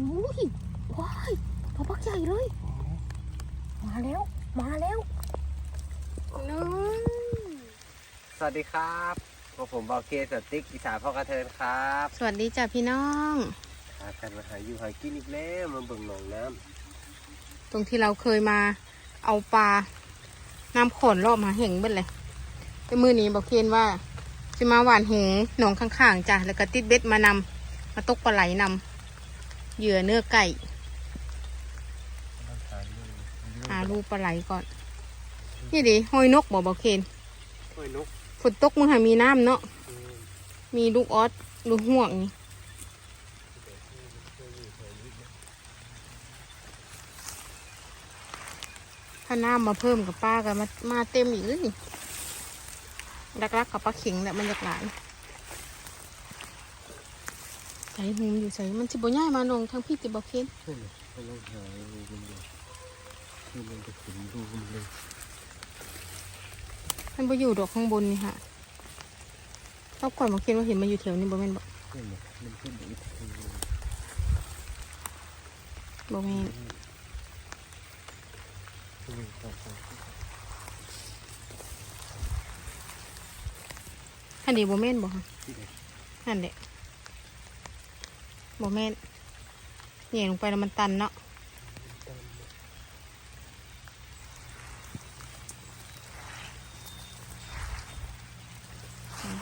อุ้ยอุ้ยว้ายปลาปักใหญ่เลย มาแล้ว มาแล้วน้องสวัสดีครับพวกผมบอลเคสติ๊กอีสานพ่อกระเทินครับสวัสดีจ้ะพี่น้องหากันมาหาอยู่หากินอีกแล้วมาเบิ่งหนองน้ตรงที่เราเคยมาเอาปลา น้ำขอนรอบมาเห็งเบิ้เลยแต่มือนี้บอกเพียนว่าจะมาหวานเหงหนองข้างๆจ้ะแล้วก็ติดเบ็ดมานำมาตกปลาไหลนำ เหยื่อเนื้อไก่ำหาลูกปลาไหลก่อน นี่ดิห้อยนกบอกบอกเคนโอ้ยนกฝนตกมือหามีน้ำเนาะ มีลูกออสลูกห่วงนี่ถ้าน้ำมาเพิ่มกับป้ากันมามาเต็มอีกเลยรักๆกับปลาเข็งแหละมันอยากหลายใส่หูมอยู่ใส่มันสิบ่ย่ายมาลงทั้งพี่ติบอกเคนใช่ไหมเขาลองหาดูมันดูคือมันจะขุนดูมันเลยมันบ่อยู่ดอกข้างบนนี่ค่ะรอบก่อนบอกเคนว่าเห็นมันอยู่แถวนี้บ่แม่นบ่ใช่ไหมมันขึ้นอีกทีนึงบ่แม่นขึ้นอีกต่อไปอันนี้บ่แม่นบ่คะที่ไหนนั่นแหละ บ่แม่นเหย่ลงไปแล้วมันตันเนาะ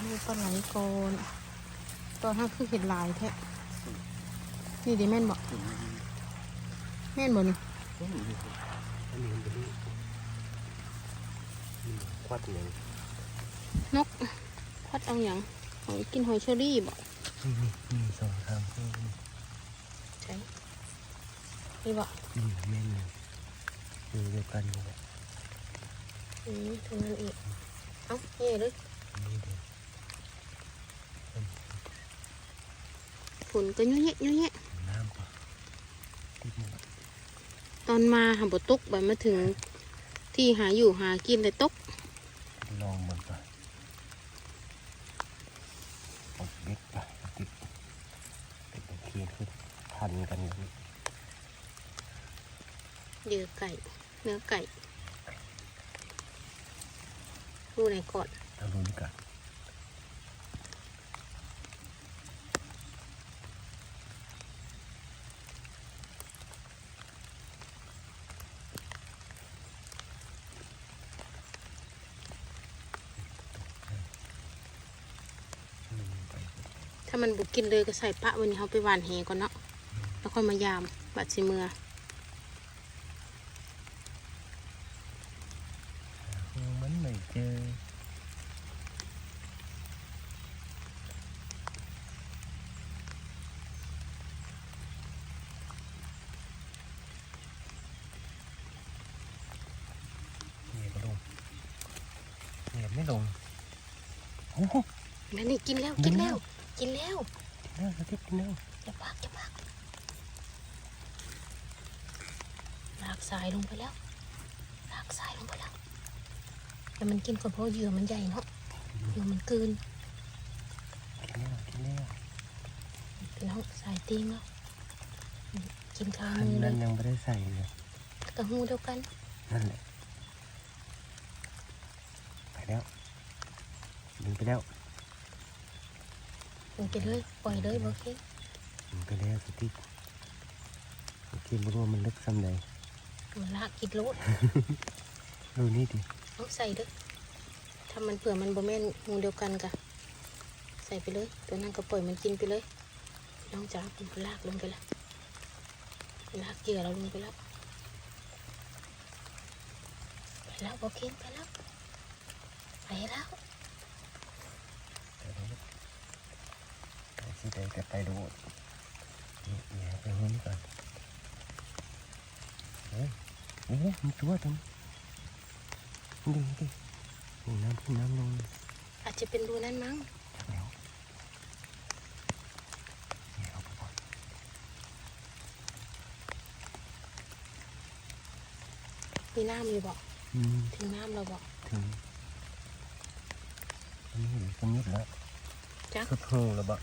ดูปลาไหลก่อนตอนห้าคือเห็ดหลายแท้นี่ดิแม่นบ่ขุนมันแม่นบ่นี่ก็มีอยู่อันนี้มันจะนี่ควัดเลยนกควัดเอาหยังหอยกินหอยเชอรี่บ่นี่นี่นี่สองสามสี่นี่ ใช่ นี่บ่นี่แม่นเลยอยู่เดียวกันเลยอืมตรงนั้นอีกเอ้าเย่เลยนี่เดียวฝนก็เยอะแยะเยอะแยะน้ำก่อนติดหมดตอนมาหาบ่ตกบัดมาถึง ที่หาอยู่หากินเลยตก ลองมันก่อนอดเบ็ดไปติดติดตะเคียนขึ้นทันกันอย่างนี้ เหยื่อ ไก่ เนื้อไก่ดูไหนก่อนเอาลุ้นกันอืมไปถ้ามันบุกกินเลยก็ใส่ปะวันนี้เขาไปหวานแหก่อนเนาะ แล้วค่อยมายามบัดสิเมือ มัน ไม่เจอเหยียบก็ลงเหยียบไม่ลงโอ้โหแม่นี่กินแล้วกิกินนแล้แล้ววกินแล้วน่าจะติดกินแล้วจะปากจะปากลากสายลงไปแล้วลากสายลงไปแล้ว แต่มันกินคนเพราะเหยื่อมันใหญ่เนาะเหยื่อมันกลืนกินแล้วกินแล้วพี่น้องสายตีงแล้วกินข้าวอันมือเลนั้นยยังไม่ได้ใส่เลยกระหูเดียวกันนั่นแหละไปแล้วดึงไปแล้วลงไปเลยปล่อยเลยโอเคดึงไปแล้วสติ๊กโอเคไม่รู้ว่ามันลึกซ้ำใดมันลากกินโลดดูนี่ดิ เอาใส่เด้อถ้ามันเผื่อมันบ่แม่นงูเดียวกันกะใส่ไปเลย ตัวนั้นก็ปล่อยมันกินไปเลยน้องจ๋าผมันลากลงไปล้วลากเหยื่อเราลงไปแล้วไปแล้วโอเคไปแล้วไปแล้วไปแล้วไปสิใดก็ไปดูนี่เนี่ยไปหุ้นก่อนเฮ้ยโอ้โหมีตัวร์ตรง นี้ดิดินี่น้ำขึ้นน้ำลงอาจจะเป็นรูนั้นมั้งจับแล้วเนี่ยเอาไปก่อนมีน้ำอยู่บอกอืมถึงน้ำเราบอกถึงอันนี้เหลือก็มิดแล้วจ้ะสุดโหงแล้วบะ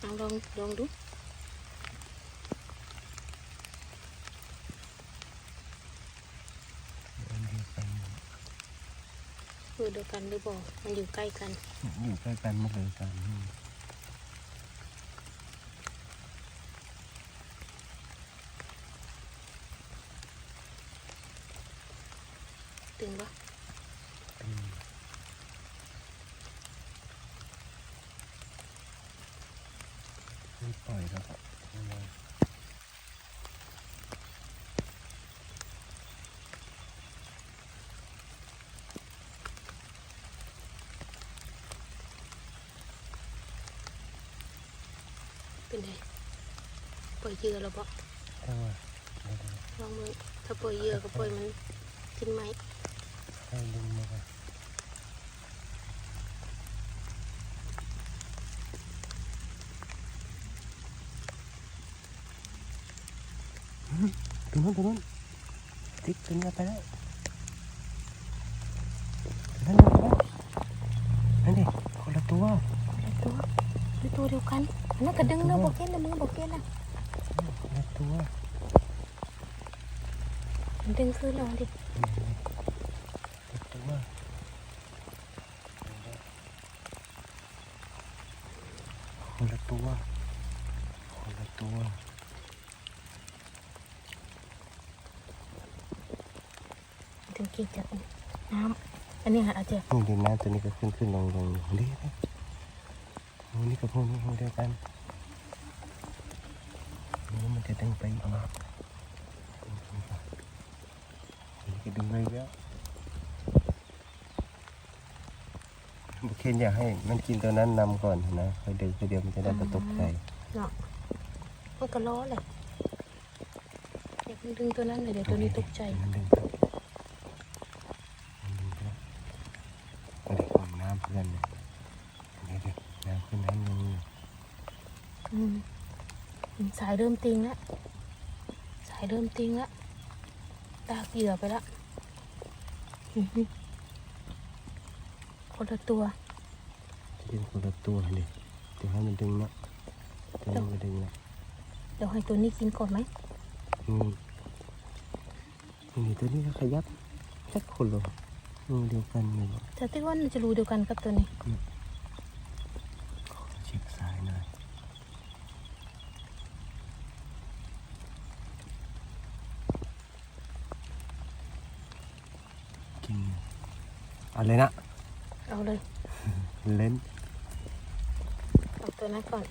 เอาลองลองดู เดียวกันหรือเปล่ามันอยู่ใกล้กัน อยู่ใกล้กันหมดเลยกันตึงปะ ไม่ปล่อยแล้วก็ไม่ได้ เป็นไงปล่อยเหยื่อแล้วปะถ้าว่าไม่ได้ลองมือถ้าปล่อยเหยื่อก็ปล่อยมันกินไหมให้ดึงมาก่อนตรงนู้นตรงนู้นติ๊กตัวนี้เอาไปแล้วนั่นเอาไปแล้วนั่นดิคนละตัวแล้วตัวนี่ตัวเดียวกัน อันนั้นก็ดึงเนาะบอกเก็นนะมือบอกเก็นนะคนละตัวมันดึงขึ้นแล้วดิตัวคนละตัวคนละตัวดึงกินจากน้ำอันนี้อาจจะนี่ดินน้ำตัวนี้ก็ขึ้นขึ้นลงลงอยู่ นี่นะโอ้นี่กับพวกนี้ของเดียวกันนี่มันจะดึงไปอีกนะนี่ก็ดึงไปอีกแล้วบุเคนอยากให้มันกินตัวนั้นนำก่อนนะค่อยดึงทีเดียวมันจะได้ไม่ตกใจเนาะมันก็ล้อเลยเด็กมันดึงตัวนั้นเลยเดี๋ยวตัวนี้ตกใจมันดึงไปมันดึงไปแล้วมันได้ของน้ำเพื่อนเนี่ยเดี๋ยวเดี๋ยวน้ำขึ้นน้ำลงอยู่ อืมสายเริ่มติงแล้วสายเริ่มติงแล้วตากเหยื่อไปแล้วอื้อหือคนละตัวดึงคนละตัวดิเดี๋ยวให้มันดึงนะเดี๋ยวมันดึงนะเดี๋ยวให้ตัวนี้กินก่อนไหมอืมนี่ตัวนี้ก็ขยับแค่คนละมือเดียวกันอยู่แต่ที่ว่ามันจะรูเดียวกันกับตัวนี้ ขอเช็คซ้ายหน่อยกิน เอาเลยนะ เอาเลย เล่น เอาตัวนั้นก่อน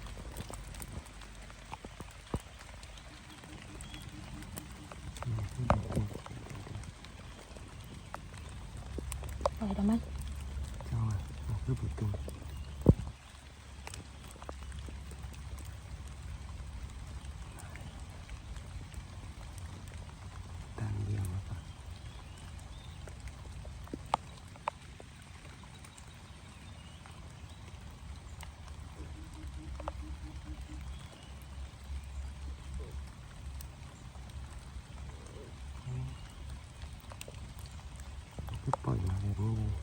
ปล่อยแล้วมั้ง เจ้าอะมันคือประตูตามเดียวมาก่อนคือปล่อยมาแบบนี้เลย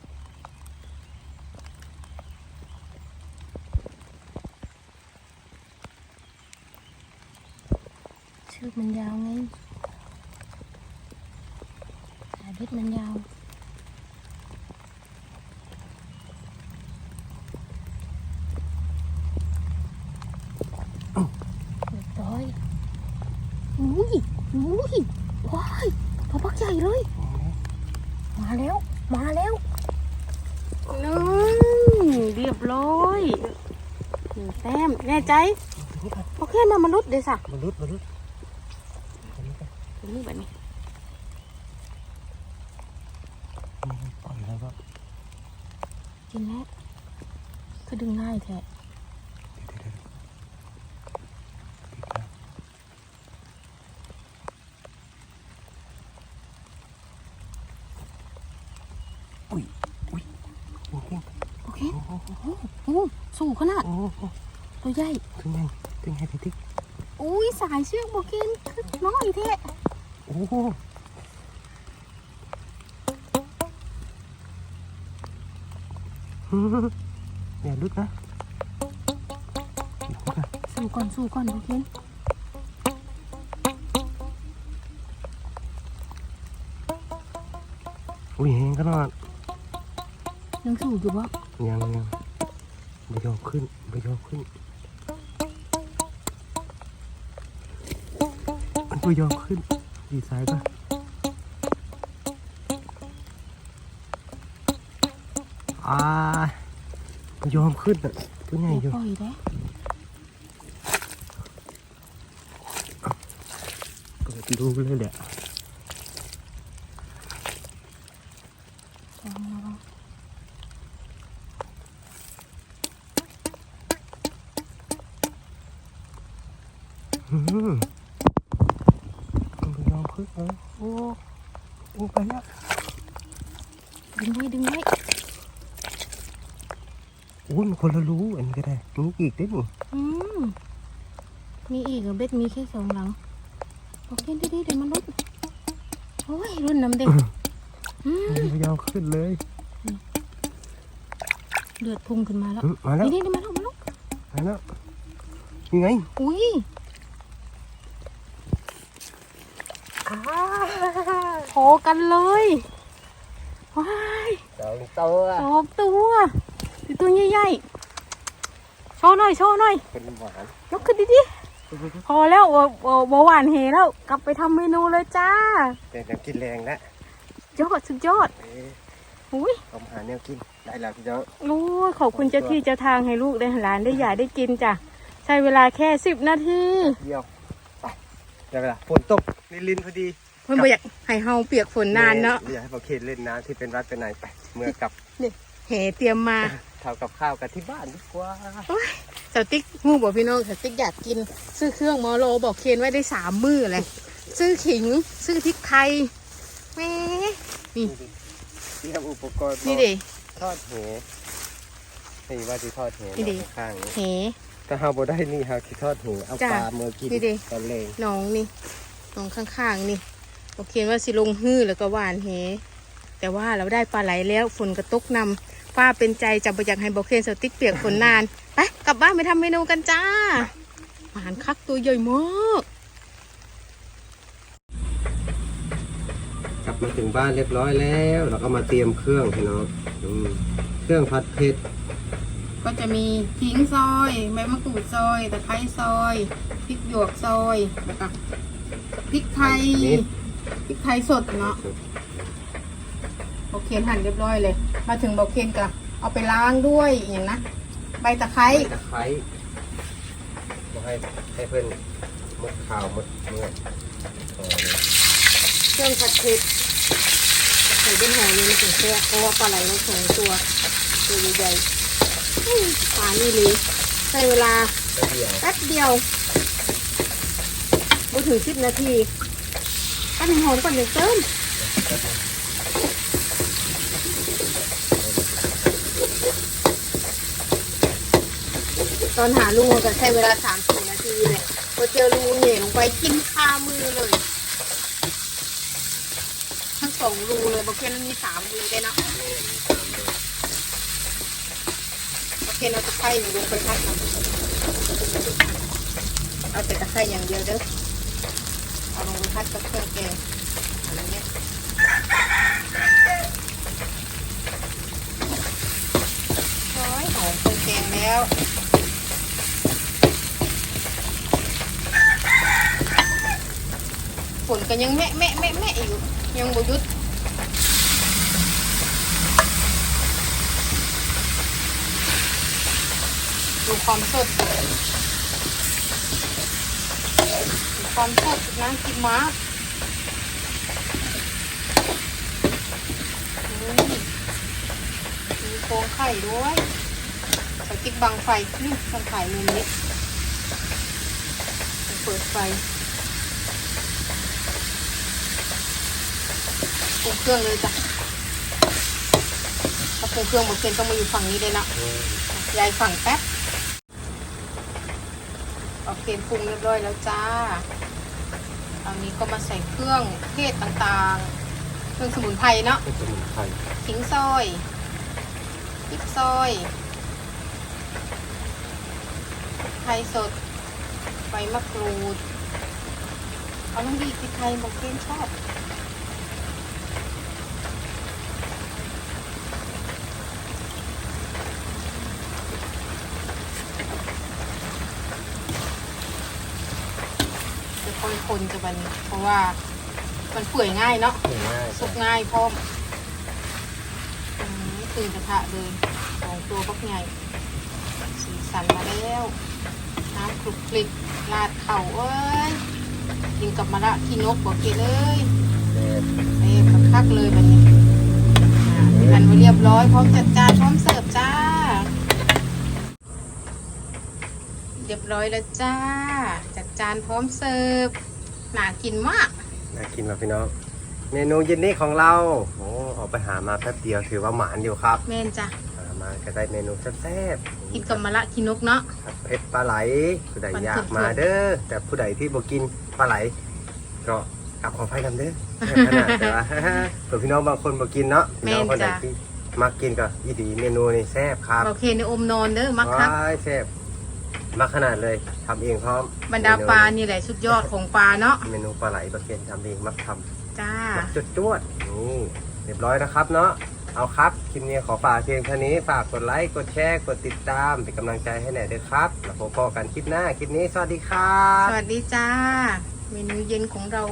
เชือกมันยาวไงสายเบ็ดมันยาวเรียบร้อยอุ้ยอุ้ยว้ายตัวบักใหญ่เลย มาแล้ว มาแล้วนึ่งเรียบร้อยหนึ่งแต้มแน่ใจ โอเคนะมนุษย์เดี๋ยวสัก มนุษย์มนุษย์ นี้ก็นี่แบบนี้ปล่อยแล้วก็กินแล้วคือดึงง่ายแท้เดี๋ยวเดี๋ยวเดี๋ยวติดแล้วอุ้ยอุ้ยโอ้โหโอเคโอ้โหสูงขนาดตัวใหญ่ถึงไงถึงไงพี่ติ๊กอุ้ยสายเชือกโบกินน้อยแท้ โอ้โหอย่าลุกนะลุกนะสู้ก่อนสู้ก่อนโบกินอุ้ยเฮงขนาดยังสูงอยู่ปะยังยังไม่ยอมขึ้นไม่ยอมขึ้นมันไม่ยอมขึ้น ดีซ้ายป่ะอ่าไม่ยอมขึ้นอะตัวใหญ่อยู่ปล่อยได้เปิดดูเลยแหละระวังระวัง อืมมันไม่ยอมขึ้นเลยโอ้โอ้ไปแล้ว ดึงไว้ดึงไว้ โอ้ยมันคนละรู้อันนี้ก็ได้มีอีกได้หนิอืมมีอีกเหรอเบ็ดมีแค่สองหลังโอเคดีๆเดี๋ยวมันลดโอ้ยรุ่นน้ำเด็กอืมมันไม่ยอมขึ้นเลยเดือดพุ่งขึ้นมาแล้วอืมมาแล้วนี่นี่มาแล้วมาแล้วมาแล้วยังไงอุ้ยโผกันเลยว้ายสองตัวสองตัว ตัวตัวใหญ่ๆโชว์หน่อยโชว์หน่อยเป็นหวานยกขึ้นดิๆพอแล้วโอ้โอ้โบหวานเหแล้ว กลับไปทำเมนูเลยจ้าแต่น้ำกินแรงแล้วยอดสุดยอดเอ๊ะอุ้ยเอามาหาแนวกินได้แล้วพี่เจ้าโอ้ยขอบคุณเจ้าที่เจ้าทางให้ลูกได้หลานได้อยากได้กินจ้ะใช้เวลาแค่สิบนาทีเดียวไปได้เวลาฝนตกในลินพอดีเพื่อนบอกอยากให้เฮาเปียกฝนนานเนาะอยากให้เราเคนเล่นน้ำที่เป็นรัดเป็นไหนไป เมื่อกลับแห่เตรียมมา ทำกับข้าวกันที่บ้านดีกว่าสติ๊กงูบอกพี่น้องสติ๊กอยากกิน ซื้อเครื่องมอโลบอกเคนไว้ได้สามมือเลยซื้อขิง ซื้อพริกไทยแหม่นี่เตรียมอุปกรณ์นี่เด็ทอดเหนี่ว่าที่ทอดเหนี่ดิข้างๆนี้แห่ถ้าเฮาบ่ได้นี่เฮาคิดทอดเหเอาจ้ะปลาเมื่อกินนี่ดิตอนเลงน้องนี่น้องข้างๆนี่บอกเคนว่าสิลงฮื้อแล้วก็หวานแหแต่ว่าเราได้ปลาไหลแล้วฝนก็ตกนำ ฟ้าเป็นใจจะบ่อยากให้บอกเคนสติ๊กเปียกฝนนานไปกลับบ้านไปทำเมนูกันจ้าอาหารคักตัวใหญ่มากกลับมาถึงบ้านเรียบร้อยแล้ว เราก็มาเตรียมเครื่องพี่น้องอืมเครื่องผัดเผ็ดก็จะมีขิงซอยใบมะกรูดซอยตะไคร้ซอยพริกหยวกซอยแล้วก็พริกไทยนิดพริกไทยสดเนาะ บอกเคนหั่นเรียบร้อยเลย มาถึงบอกเคนก็เอาไปล้างด้วยอย่างนะใบตะไคร้ตะไคร้บอกให้ให้เพื่อนมดข่าวมดเมื่อยต่อเลยเครื่องผัดเผ็ดใส่เป็นห่อเลยไม่ถึงเสื้อเพราะว่าปลาไหลเราสองตัวตัวใหญ่ๆอื้อปลานี่เลยใช้เวลาแล้วเดียวแป๊บเดียวไม่ถึงสิบนาทีปั้นหอมก่อนเดี๋ยวเติม ตอนหาลุงก็ใช้เวลาสามสี่นาทีเลยพอเจอลุงเหนี่ยลงไปกินคามือเลย ทั้งสองรูเลยบางเคนมันมีสามรูได้นะบางเคนเอาตะไคร้เนี่ยลงไปพัดเอาเอาแต่ตะไคร้อย่างเดียวเด้อเอาลงไปพัดกับเครื่องแกงอะไรเงี้ยโอ้ยหอมเครื่องแกงแล้ว ฝนก็ยังแม่แม่แม่แม่อยู่ ยังบ่หยุดดูความสดดูความสดน้ำกินม้าอืมมีโครงไข่ด้วยใส่ติ๊กบังไฟนี่สังไข่มุมนี้เปิดไฟ ปรุ งเครื่องเลยจ้ะถ้าปรุงเครื่องหมดเส้นต้องมาอยู่ฝั่งนี้เลยนะยายฝั่งแป๊บโอเคปรุงเรียบร้อยแล้วจ้าตอนนี้ก็มาใส่เครื่องเทศต่างๆ เครื่องสมุนไพรเนาะเป็นสมุนไพรขิงซอยพริกซอยไทยสดใบมะกรูด เอาน้ำดีพริกไทยบอกเกนชอบ ค่อยคนจะบันนี้เพราะว่ามันเปื่อยง่ายเนาะง่ายสุกง่ายพร้อมอืมตื่นกระทะเลยสองตัวบักใหญ่สีสันมาแล้ว น้ำคลุกคลิกราดเข่าเอ้ยกินกับมะระขี้นกบอกเกดเลยเด็ดเอ๊ะคักๆเลยแบบนี้อ่าหั่นไว้เรียบร้อยพร้อมจัดจานพร้อมเสิร์ฟจ้า เรียบร้อยแล้วจ้า จัดจานพร้อมเสิร์ฟ น่ากินมาก น่ากินมาพี่น้อง เมนูเย็นนี้ของเรา โอ้ออกไปหามาแป๊บเดียวถือว่าหมานอยู่ครับแม่นจ้ะหามาก็ได้เมนูแซ่บๆกินกับมะระขี้นกเนาะผัดเผ็ดปลาไหลผู้ใดมันอยากถึกๆมาเด้อแต่ผู้ใดที่บ่กินปลาไหล ก็กลับขอไฟกันเด้อขนาดแต่ว่าเผื่อพี่น้องบางคนบ่กินเนาะพี่น้องคนไหนที่มักกินก็อีดีเมนูนี่แซ่บครับโอเคในอมนอนเด้อมักครับว้ายแซ่บ มักขนาดเลยทำเองพร้อมบรรดาปลานี่แหละสุดยอดของปลาเนาะเมนูปลาไหลบะเคียนทำเองมักทจ้าำมักจุดจวดๆนี่เรียบร้อยนะครับเนาะเอาครับคลิปนี้ขอฝากเพียงเท่านี้ฝากกดไลค์กดแชร์กดติดตามเป็นกำลังใจให้หน่อยเด้อครับแล้วพบกันคลิปหน้าคลิปนี้สวัสดีครับ สวัสดีจ้า เมนูเย็นของเรา